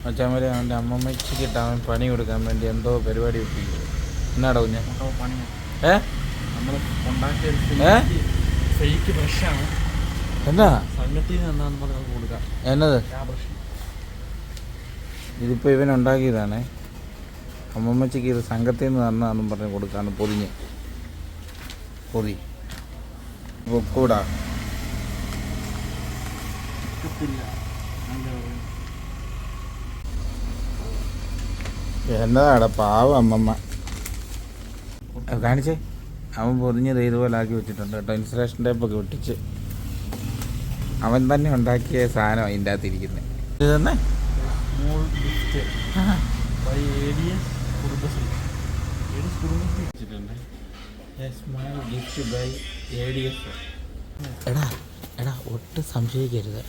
മച്ചാമരെ അവന്റെ അമ്മമ്മച്ചിക്കിട്ട് അവൻ പണി കൊടുക്കാൻ വേണ്ടി എന്തോ പരിപാടി ഒപ്പിക്കും എന്നാടോ ഞാൻ ഏ? എന്നാ? എന്നത്? ഇതിപ്പോ ഇതിപ്പോൾ ഇവൻ ഉണ്ടാക്കിയതാണേ. അമ്മമ്മച്ചിക്ക് ഇത് സംഘത്തിൽ നിന്ന് തന്നാന്നും പറഞ്ഞ് കൊടുക്കാണ് പൊതിഞ്ഞ്. പൊതി. കൂടാ കിട്ടില്ല എന്താ പാവ എന്നതാടാ പാവം അമ്മമ്മ. കാണിച്ചേ. അവൻ പൊതിഞ്ഞത് ഇതുപോലെ ആക്കി വെച്ചിട്ടുണ്ട് കേട്ടോ. ഇൻസുലേഷൻ ടേപ്പൊക്കെ ഒട്ടിച്ച്. അവൻ തന്നെ ഉണ്ടാക്കിയ സാധനം അതിന്റെ അകത്ത് ഇരിക്കുന്നത് ഇത് തന്നെ? എടാ എടാ ഒട്ടും സംശയിക്കരുത്.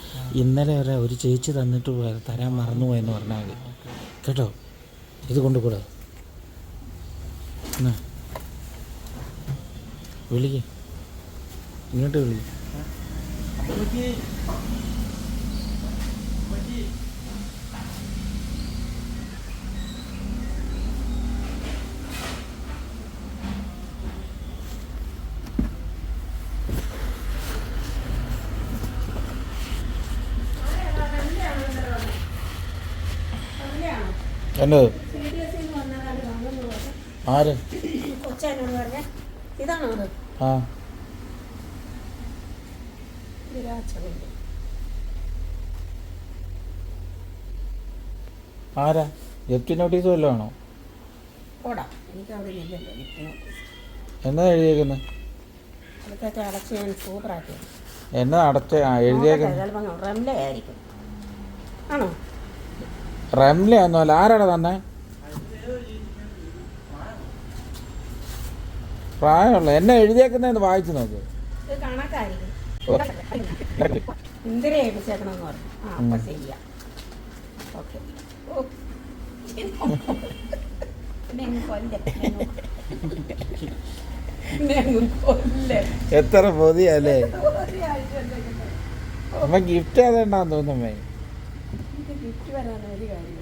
ഇന്നലെ വരെ ഒരു ചേച്ചി തന്നിട്ട് പോയ തരാൻ മറന്നുപോയെന്ന് പറഞ്ഞാൽ മതി. കേട്ടോ? ഇത് കൊണ്ടുകൂടാ എന്നാ? വിളിക്ക്. ഇങ്ങോട്ട് വിളി. എന്നത് ആര്? കൊച്ചനോട് പറഞ്ഞ. ഇതാണോ അത്? ആ. ആരാ? ജപ്തി നോട്ടീസ് വല്ലതും ആണോ? പോടാ. എനിക്ക് അവിടെ ഇല്ലല്ലോ ഗിഫ്റ്റ് നോട്ടീസ്. എന്നാ എഴുതിയേക്കുന്നത് അതൊക്കെ അടച്ച് ഞാൻ സൂപ്പറാക്കി. എന്നാ അടച്ച എഴുതിയേക്കുന്നത് റംല ആയിരിക്കും ആണോ? റംല ഒന്നുമല്ല ആരാടാ തന്നെ? പ്രായമുള്ള എന്നെ എഴുതിയേക്കുന്നതെന്ന് വായിച്ചു നോക്ക്. എത്ര പൊതിയല്ലേ? അപ്പൊ അമ്മ ഗിഫ്റ്റ് ഏതാണ്ടാന്ന് തോന്നുന്നു ഗിഫ്റ്റ് വരാൻ ഒരു കാര്യമില്ലടാ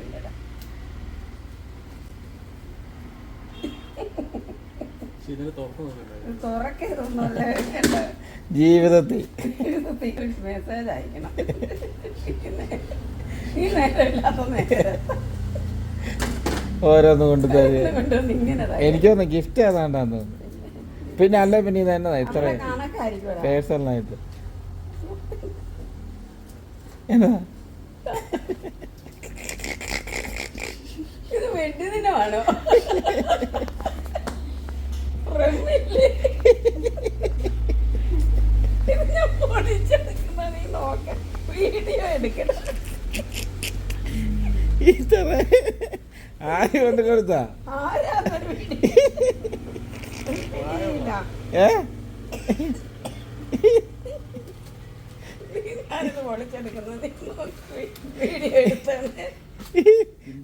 തുറക്കരുതൊന്നുമല്ല ജീവിതത്തിൽ. മെസ്സേജ് അയക്കണം. ഈ നേരം. ഇല്ലാത്ത നേരം ഓരോന്ന് കൊണ്ട് എനിക്കൊന്ന് കൊണ്ടുവന്ന് എനിക്ക് തോന്നുന്നു ഗിഫ്റ്റ് ഏതാണ്ടാന്ന് തോന്നുന്നു. പിന്നെ അല്ല പിന്നെ ഇത് എന്നതാ? ഇത്ര പേഴ്സണലായിട്ട് എന്നതാ ഇത് വെട്ടി ഇത്ര. ആര് കൊണ്ട് കൊടുത്താ. ഏ?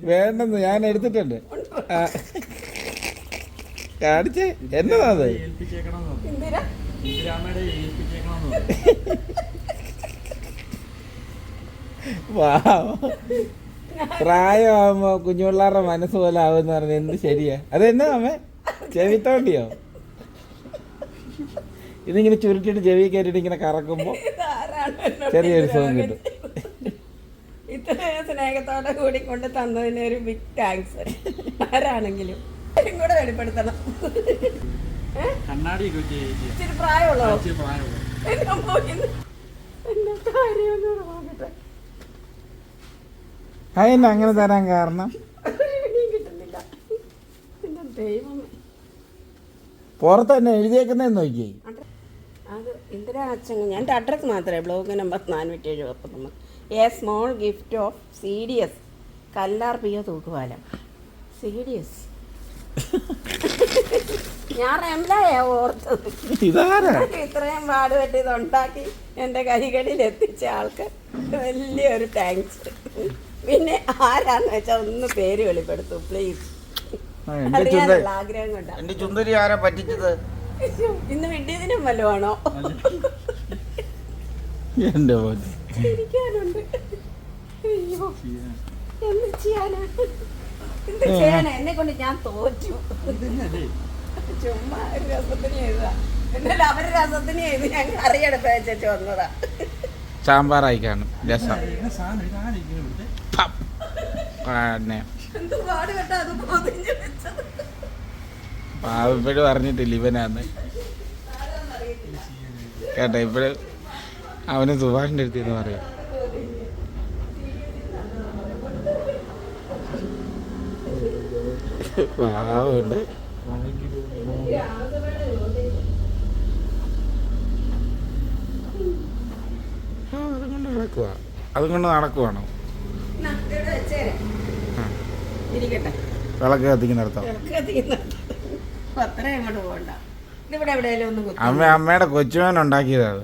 വേണ്ടെന്ന് ഞാൻ എടുത്തിട്ടുണ്ട് ആ. കാണിച്ചേ എന്നതാ അത് ഏൽപ്പിച്ചേക്കണമെന്ന് പറഞ്ഞു എന്തിനാ ഇന്ദിരാമ്മയുടെ ഏൽപ്പിച്ചേക്കണമെന്ന് പറഞ്ഞു വാവ്. പ്രായമാകുമ്പോ കുഞ്ഞുപിള്ളാരുടെ മനസ്സ് പോലെ ആവുമെന്ന് പറഞ്ഞ എന്ത് ശരിയാ? അതെന്നാ അമ്മേ? ചെവിത്തോണ്ടിയോ? ഇതിങ്ങനെ ചുരുട്ടിട്ട് ചെവി കയറ്റിട്ട് ഇങ്ങനെ കറക്കുമ്പോ ചെറിയൊരു സുഖം കിട്ടും. ഇത്രയും സ്നേഹത്തോടെ കൂടി കൊണ്ട് തന്നതിന് ഒരു ബിഗ് താങ്ക്സ് ആരാണെങ്കിലും. വെളിപ്പെടുത്തണം ഇച്ചിരി പ്രായമുള്ളോ? അതെന്നാ അങ്ങനെ തരാൻ കാരണം? പുറത്ത് തന്നെ എഴുതിയേക്കുന്നതെന്ന് നോക്കിയേ. അത് ഇന്ദിരാ അച്ഛൻ ഞാൻ അഡ്രസ്സ് മാത്രമേ ബ്ലോഗ് നമ്പർ നാനൂറ്റി എഴുപത്തൊന്ന് a small gift of C D S Kallar P O Thookkupalam. C D S ഞാൻ റംലയാ ഓർത്തത്. ഇതാരാ? ഇത്രയും പാടുപറ്റി ഇതുണ്ടാക്കി എന്റെ കൈകളിൽ എത്തിച്ച ആൾക്ക് വലിയൊരു താങ്ക്സ് പിന്നെ ആരാന്ന് വെച്ചാൽ ഒന്ന് പേര് വെളിപ്പെടുത്തു പ്ലീസ് അറിയാനുള്ള ആഗ്രഹം കൊണ്ടാ. എന്റെ ചുന്ദരി ആരാ പറ്റിച്ചത്? ഇന്ന് വിഡ്ഢിദിനം വല്ലതും എന്റെ പോലെ അയ്യോ എന്ത് ചെയ്യാനാ? എന്ത് ചെയ്യാനാ? എന്നെ കൊണ്ട് ഞാൻ തോറ്റു. ചുമ്മാ ഒരു രസത്തിന് എഴുതാ അവർ രസത്തിന് എഴുതി ഞാൻ കറിയെടുപ്പ് വെച്ചു വന്നതാ. സാമ്പാറായി കാണും രസം പാവപ്പോഴും പറഞ്ഞിട്ടില്ല ഇവനാന്ന്. കേട്ടോ ഇപ്പോഴും അവന് സുഭാഷിന്റെ അടുത്ത് എന്ന് പറയും. പാവമുണ്ട് ആ, അതുകൊണ്ട് നടക്കുക അതുകൊണ്ട് നടക്കുവാണോ. വിളക്ക് കത്തിക്കുന്ന അമ്മ അമ്മയുടെ കൊച്ചുമോൻ ഉണ്ടാക്കിയതാ അത്.